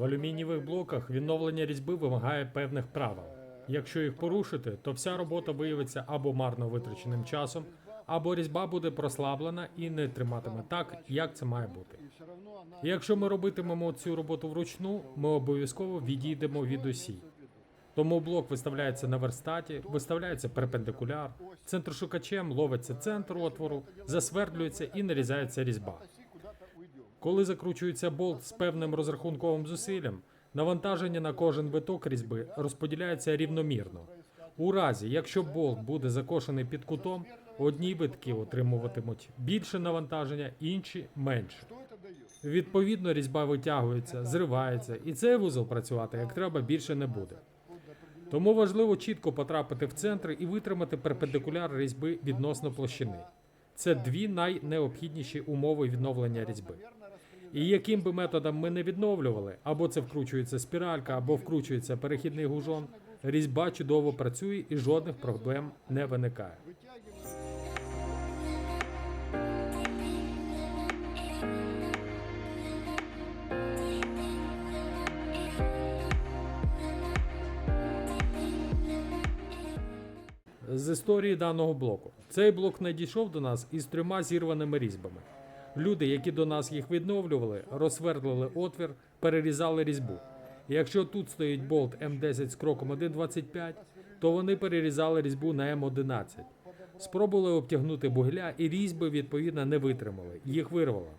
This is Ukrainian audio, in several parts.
В алюмінієвих блоках відновлення різьби вимагає певних правил. Якщо їх порушити, то вся робота виявиться або марно витраченим часом, або різьба буде прослаблена і не триматиме так, як це має бути. Якщо ми робитимемо цю роботу вручну, ми обов'язково відійдемо від осі. Тому блок виставляється на верстаті, виставляється перпендикуляр, центрошукачем ловиться центр отвору, засвердлюється і нарізається різьба. Коли закручується болт з певним розрахунковим зусиллям, навантаження на кожен виток різьби розподіляється рівномірно. У разі, якщо болт буде закошений під кутом, одні витки отримуватимуть більше навантаження, інші менше. Відповідно, різьба витягується, зривається, і цей вузол працювати як треба більше не буде. Тому важливо чітко потрапити в центр і витримати перпендикуляр різьби відносно площини. Це дві найнеобхідніші умови відновлення різьби. І яким би методом ми не відновлювали, або це вкручується спіралька, або вкручується перехідний гужон, різьба чудово працює і жодних проблем не виникає. З історії даного блоку. Цей блок надійшов до нас із трьома зірваними різьбами. Люди, які до нас їх відновлювали, розсвердлили отвір, перерізали різьбу. Якщо тут стоїть болт М10 з кроком 1.25, то вони перерізали різьбу на М11. Спробували обтягнути бугля, і різьби відповідно не витримали, їх вирвало.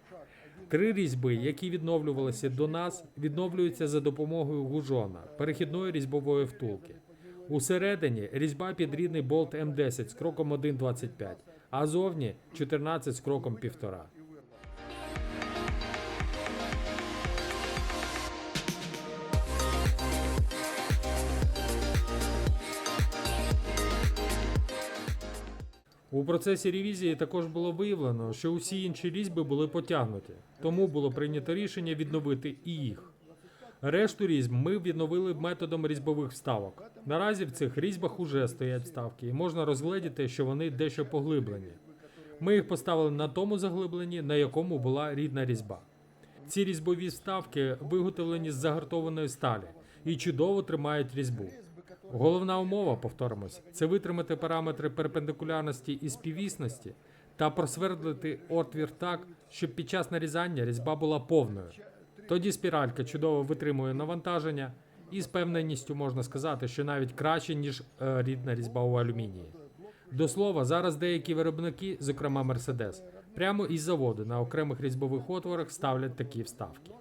Три різьби, які відновлювалися до нас, відновлюються за допомогою гужона, перехідної різьбової втулки. Усередині різьба під рідний болт М10 з кроком 1.25, а зовні 14 з кроком 1,5. У процесі ревізії також було виявлено, що усі інші різьби були потягнуті, тому було прийнято рішення відновити і їх. Решту різьб ми відновили методом різьбових вставок. Наразі в цих різьбах уже стоять вставки, і можна розгледіти, що вони дещо поглиблені. Ми їх поставили на тому заглибленні, на якому була рідна різьба. Ці різьбові вставки виготовлені з загартованої сталі і чудово тримають різьбу. Головна умова, повторимось, це витримати параметри перпендикулярності і співвісності та просвердлити отвір так, щоб під час нарізання різьба була повною. Тоді спіралька чудово витримує навантаження, і з певненістю можна сказати, що навіть краще, ніж е, рідна різьба у алюмінії. До слова, зараз деякі виробники, зокрема Mercedes, прямо із заводу на окремих різьбових отворах ставлять такі вставки.